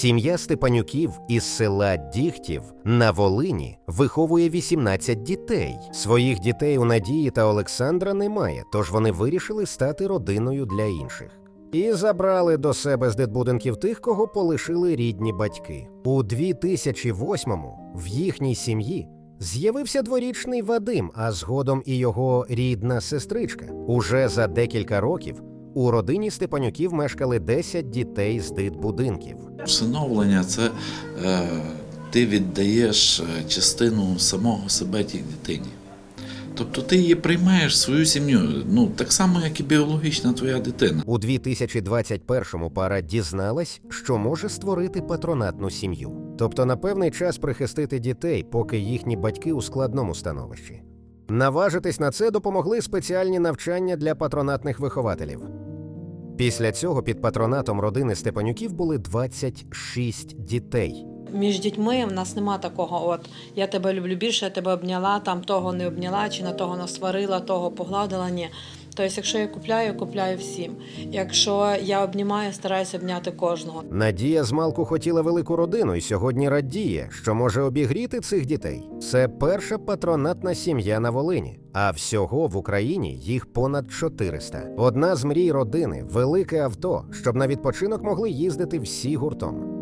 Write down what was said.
Сім'я Степанюків із села Дігтів на Волині виховує 18 дітей. Своїх дітей у Надії та Олександра немає, тож вони вирішили стати родиною для інших. І забрали до себе з дитбудинків тих, кого полишили рідні батьки. У 2008-му в їхній сім'ї з'явився дворічний Вадим, а згодом і його рідна сестричка. Уже за декілька років у родині Степанюків мешкали 10 дітей з дитбудинків. Всиновлення це е, ти віддаєш е, частину самого себе тій дитині. Тобто ти її приймаєш свою сім'ю, ну так само, як і біологічна твоя дитина. У 2021-му пара дізналась, що може створити патронатну сім'ю, тобто на певний час прихистити дітей, поки їхні батьки у складному становищі. Наважитись на це допомогли спеціальні навчання для патронатних вихователів. Після цього під патронатом родини Степанюків були 26 дітей. Між дітьми в нас нема такого, от я тебе люблю більше, я тебе обняла, там того не обняла, чи на того насварила, того погладила. Ні. Тобто, якщо я купляю, купляю всім. Якщо я обнімаю, стараюся обняти кожного. Надія змалку хотіла велику родину і сьогодні радіє, що може обігріти цих дітей. Це перша патронатна сім'я на Волині, а всього в Україні їх понад 400. Одна з мрій родини велике авто, щоб на відпочинок могли їздити всі гуртом.